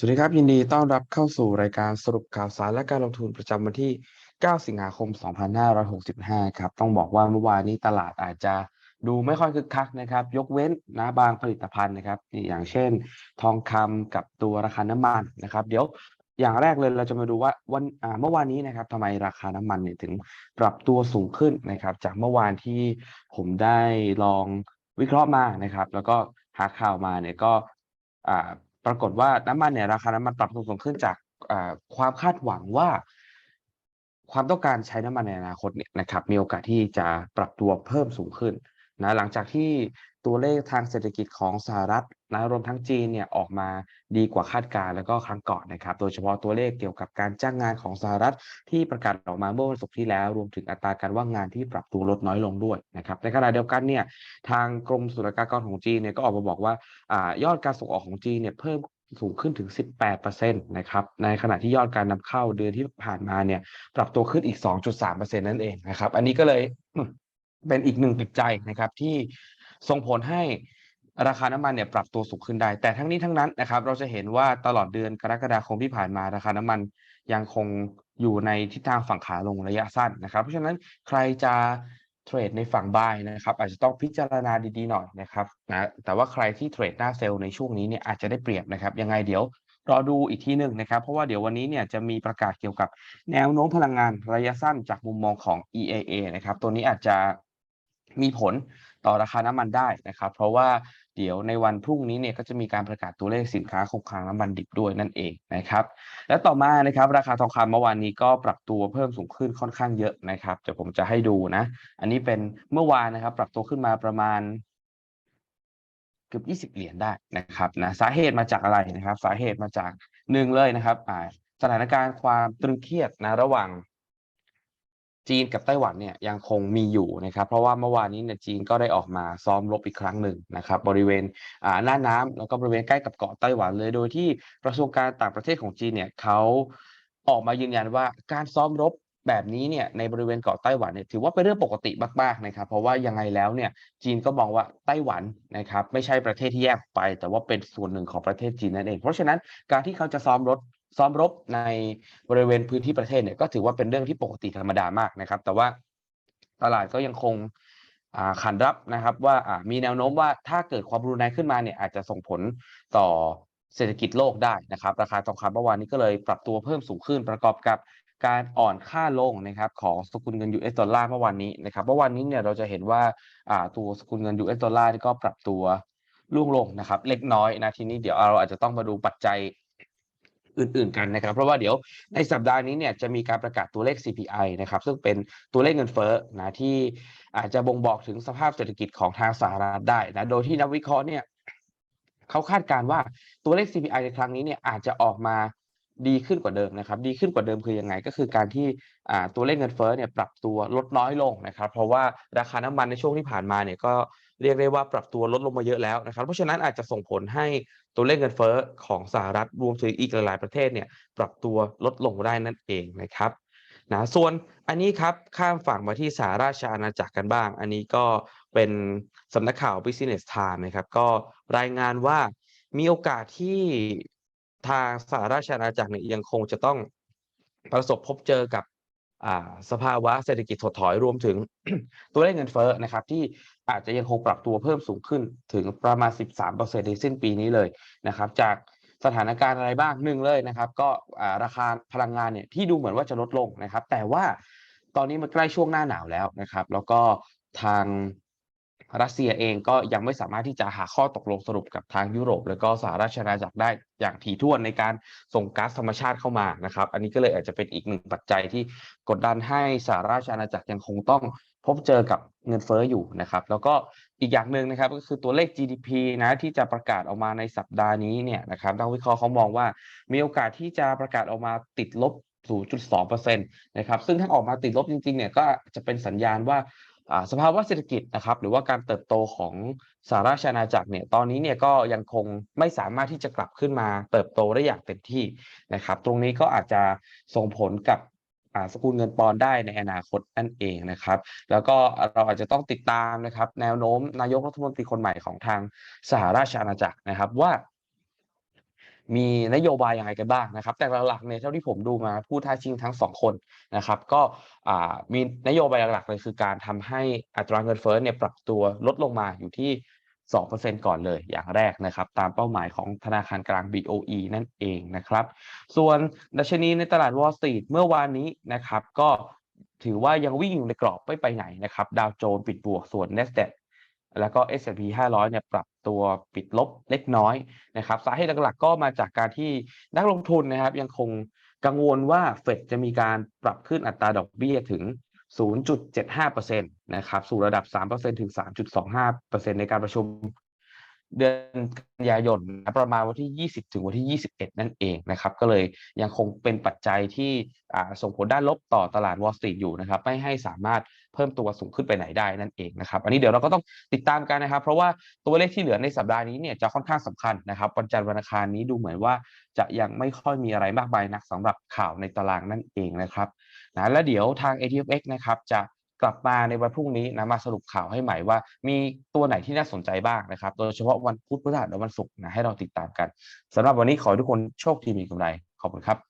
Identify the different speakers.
Speaker 1: สวัสดีครับ ยินดีต้อนรับเข้าสู่รายการสรุปข่าวสารและการลงทุนประจำวันที่ 9 สิงหาคม 2565 ครับ ต้องบอกว่าเมื่อวานนี้ตลาดอาจจะดูไม่ค่อยคึกคักนะครับ ยกเว้นนะบางผลิตภัณฑ์นะครับอย่างเช่น ทองคำกับตัวราคาน้ำมันนะครับ เดี๋ยวอย่างแรกเลยเราจะมาดูว่าวันเมื่อวานนี้นะครับทำไมราคาน้ำมันเนี่ยถึงปรับตัวสูงขึ้นนะครับ จากเมื่อวานที่ผมได้ลองวิเคราะห์มานะครับ แล้วก็หาข่าวมาเนี่ยก็ ปรากฏว่าน้ำมันเนี่ยราคาน้ำมันปรับตัวสูงขึ้นจากความคาดหวังว่า ความต้องการใช้น้ำมันในอนาคตเนี่ยนะครับ มีโอกาสที่จะปรับตัวเพิ่มสูงขึ้นนะหลังจากที่ตัวเลขทางเศรษฐกิจของสหรัฐ นะรวมทั้งจีนเนี่ยออกมาดีกว่าคาดการแล้วก็ครั้งก่อนนะครับ โดยเฉพาะตัวเลขเกี่ยวกับการจ้างงานของสหรัฐที่ประกาศออกมาเมื่อวันศุกร์ที่แล้ว รวมถึงอัตราการว่างงานที่ปรับตัวลดน้อยลงด้วยนะครับในขณะเดียวกันเนี่ยทางกรมศุลกากรของจีนเนี่ยก็ออกมาบอกว่าอ่ายอดการส่งออกของจีนเนี่ยเพิ่มสูงขึ้นถึง 18%นะครับ ในขณะที่ยอดการนำเข้าเดือนที่ผ่านมาเนี่ยปรับตัวขึ้นอีก 2.3%นั่นเองนะครับ อันนี้ก็เลยเป็นอีกหนึ่งปัจจัยนะครับที่ส่งผลให้ ราคาน้ำมันเนี่ยปรับตัวสูงขึ้นได้ แต่ทั้งนี้ทั้งนั้นนะครับ เราจะเห็นว่าตลอดเดือนกรกฎาคมที่ผ่านมาราคาน้ำมันยังคงอยู่ในทิศทางฝั่งขาลงระยะสั้นนะครับ เพราะฉะนั้นใครจะเทรดในฝั่งบายนะครับ อาจจะต้องพิจารณาดีๆหน่อยนะครับนะแต่ว่าใครที่เทรดหน้าเซลล์ในช่วงนี้เนี่ยอาจจะได้เปรียบนะครับ ยังไงเดี๋ยวรอดูอีกทีหนึ่งนะครับ เพราะว่าเดี๋ยววันนี้เนี่ยจะมีประกาศเกี่ยวกับแนวโน้มพลังงานระยะสั้นจากมุมมองของ EAA นะครับ ตัวนี้อาจจะมีผลต่อราคาน้ำมันได้นะครับ เพราะว่า เดี๋ยวในวันพรุ่งนี้เนี่ยก็จะมีการประกาศตัวเลขสินค้าคงคลังน้ำมันดิบด้วยนั่นเองนะครับ และต่อมานะครับราคาทองคำเมื่อวานนี้ก็ปรับตัวเพิ่มสูงขึ้นค่อนข้างเยอะนะครับเดี๋ยวผมจะให้ดูนะ อันนี้เป็นเมื่อวานนะครับ ปรับตัวขึ้นมาประมาณเกือบ20 เหรียญได้นะครับนะสาเหตุมาจากอะไรนะครับ สาเหตุมาจากหนึ่งเลยนะครับสถานการณ์ความตรึงเครียดนะระหว่าง จีนกับไต้หวันเนี่ยยังคงมีอยู่นะครับ เพราะว่าเมื่อวานนี้เนี่ยจีนก็ได้ออกมาซ้อมรบอีกครั้งหนึ่งนะครับ บริเวณหน้าน้ำแล้วก็บริเวณใกล้กับเกาะไต้หวันเลย โดยที่กระทรวงการต่างประเทศของจีนเนี่ยเขาออกมายืนยันว่าการซ้อมรบแบบนี้เนี่ยในบริเวณเกาะไต้หวันเนี่ยถือว่าเป็นเรื่องปกติมากๆนะครับ เพราะว่ายังไงแล้วเนี่ยจีนก็มองว่าไต้หวันนะครับไม่ใช่ประเทศที่แยกไป แต่ว่าเป็นส่วนหนึ่งของประเทศจีนนั่นเอง เพราะฉะนั้นการที่เขาจะซ้อมรบ ซ้อมรบในบริเวณพื้นที่ประเทศเนี่ยก็ถือว่าเป็นเรื่องที่ปกติธรรมดามากนะครับ แต่ว่าตลาดก็ยังคงขันรับนะครับ ว่ามีแนวโน้มว่าถ้าเกิดความรุนแรงขึ้นมาเนี่ยอาจจะส่งผลต่อเศรษฐกิจโลกได้นะครับ ราคาทองคำเมื่อวานนี้ก็เลยปรับตัวเพิ่มสูงขึ้นประกอบกับการอ่อนค่าลงนะครับของสกุลเงิน US ดอลลาร์เมื่อวานนี้นะครับเมื่อวานนี้เนี่ยเราจะเห็นว่าตัวสกุลเงิน US ดอลลาร์ก็ปรับตัวล่วงลงนะครับ เล็กน้อยนะทีนี้เดี๋ยวเราอาจจะต้องมาดูปัจจัย อื่น ๆ กันนะครับ เพราะว่าเดี๋ยวในสัปดาห์นี้เนี่ยจะมีการประกาศตัวเลข CPI นะครับ ซึ่งเป็นตัวเลขเงินเฟ้อนะที่อาจจะบ่งบอกถึงสภาพเศรษฐกิจของทางสหรัฐได้นะโดยที่นักวิเคราะห์เนี่ยเขาคาดการว่าตัวเลข CPI ในครั้งนี้เนี่ยอาจจะออกมาดีขึ้นกว่าเดิมนะครับ ดีขึ้นกว่าเดิมคือยังไง ก็คือการที่ตัวเลขเงินเฟ้อเนี่ยปรับตัวลดน้อยลงนะครับ เพราะว่าราคาน้ำมันในช่วงที่ผ่านมาเนี่ยก็ เรียกได้ว่าปรับตัวลดลงมาเยอะแล้วนะครับ เพราะฉะนั้นอาจจะส่งผลให้ตัวเลขเงินเฟ้อของสหรัฐรวมถึงอีกหลาย ๆ ประเทศเนี่ยปรับตัวลดลงได้นั่นเองนะครับนะส่วนอันนี้ครับข้ามฝั่งมาที่สหราชอาณาจักรกันบ้าง อันนี้ก็เป็นสำนักข่าว Business Time นะครับก็รายงานว่ามีโอกาสที่ทางสหราชอาณาจักรเนี่ยยังคงจะต้องประสบพบเจอกับ สภาวะเศรษฐกิจถดถอยรวมถึงตัวเลขเงินเฟ้อนะครับ ที่อาจจะยังคงปรับตัวเพิ่มสูงขึ้นถึงประมาณ 13%ในสิ้นปีนี้เลยนะครับ จากสถานการณ์อะไรบ้างหนึ่งเลยนะครับ ก็ราคาพลังงานเนี่ยที่ดูเหมือนว่าจะลดลงนะครับ แต่ว่าตอนนี้มันใกล้ช่วงหน้าหนาวแล้วนะครับ แล้วก็ทาง รัสเซียเองก็ยังไม่สามารถที่จะหาข้อตกลงสรุปกับทางยุโรป แล้วก็สหราชอาณาจักรได้อย่างถี่ถ้วนในการส่งก๊าซธรรมชาติเข้ามานะครับ อันนี้ก็เลยอาจจะเป็นอีกหนึ่งปัจจัยที่กดดันให้สหราชอาณาจักรยังคงต้องพบเจอกับเงินเฟ้ออยู่นะครับ แล้วก็อีกอย่างหนึ่งนะครับก็คือตัวเลข GDP นะที่จะประกาศออกมาในสัปดาห์นี้เนี่ยนะครับนักวิเคราะห์เขามองว่ามีโอกาสที่จะประกาศออกมาติดลบ0.2%นะครับซึ่งถ้าออกมาติดลบจริงๆเนี่ยก็จะเป็นสัญญาณว่า สภาวะเศรษฐกิจนะครับ หรือว่าการเติบโตของสหราชอาณาจักรเนี่ยตอนนี้เนี่ยก็ยังคงไม่สามารถที่จะกลับขึ้นมาเติบโตได้อย่างเต็มที่นะครับ ตรงนี้ก็อาจจะส่งผลกับสกุลเงินปอนได้ในอนาคตนั่นเองนะครับ แล้วก็เราอาจจะต้องติดตามนะครับ แนวโน้มนายกรัฐมนตรีคนใหม่ของทางสหราชอาณาจักรนะครับ ว่า มีนโยบายยังไงกันบ้างนะครับ แต่หลักๆเนี่ยเท่าที่ผมดูมาผู้ท้าชิงทั้งสองคนนะครับ ก็มีนโยบายหลักๆเลยคือการทำให้อัตราเงินเฟ้อเนี่ยปรับตัวลดลงมาอยู่ที่ 2%ก่อนเลยอย่างแรกนะครับ ตามเป้าหมายของธนาคารกลาง BOE นั่นเองนะครับ ส่วนดัชนีในตลาดวอล l ์สตรีทเมื่อวานนี้นะครับ ก็ถือว่ายังวิ่งอยู่ในกรอบไม่ไปไหนนะครับ ดาวโจนส์ปิดบวกส่วน NASDAQ แล้วก็ S&P 500 เนี่ยปรับตัวปิดลบเล็กน้อยนะครับสาเหตุหลักๆก็มาจากการที่นักลงทุนนะครับ ยังคงกังวลว่าเฟดจะมีการปรับขึ้นอัตราดอกเบี้ยถึง 0.75%นะครับสู่ระดับ 3%ถึง 3.25%ในการประชุม เดือนกันยายนนะประมาณวันที่ 20 ถึงวันที่ 21 นั่นเองนะครับ ก็เลยยังคงเป็นปัจจัยที่ส่งผลด้านลบต่อตลาดวอล l ์สตรีทอยู่นะครับ ไม่ให้สามารถเพิ่มตัวสูงขึ้นไปไหนได้นั่นเองนะครับ อันนี้เดี๋ยวเราก็ต้องติดตามกันนะครับ เพราะว่าตัวเลขที่เหลือในสัปดาห์นี้เนี่ยจะค่อนข้างสำคัญนะครับวันจันทร์วันอังคารนี้ดูเหมือนว่าจะยังไม่ค่อยมีอะไรมากมายนักสำหรับข่าวในตารางนั่นเองนะครับนะและเดี๋ยวทาง ATFX นะครับจะ กลับมาในวันพรุ่งนี้นะมาสรุปข่าวให้ใหม่ว่า มีตัวไหนที่น่าสนใจบ้างนะครับ โดยเฉพาะวันพุธพฤหัสและวันศุกร์นะให้เราติดตามกันสำหรับวันนี้ขอให้ทุกคนโชคดีมีกำไรขอบคุณครับ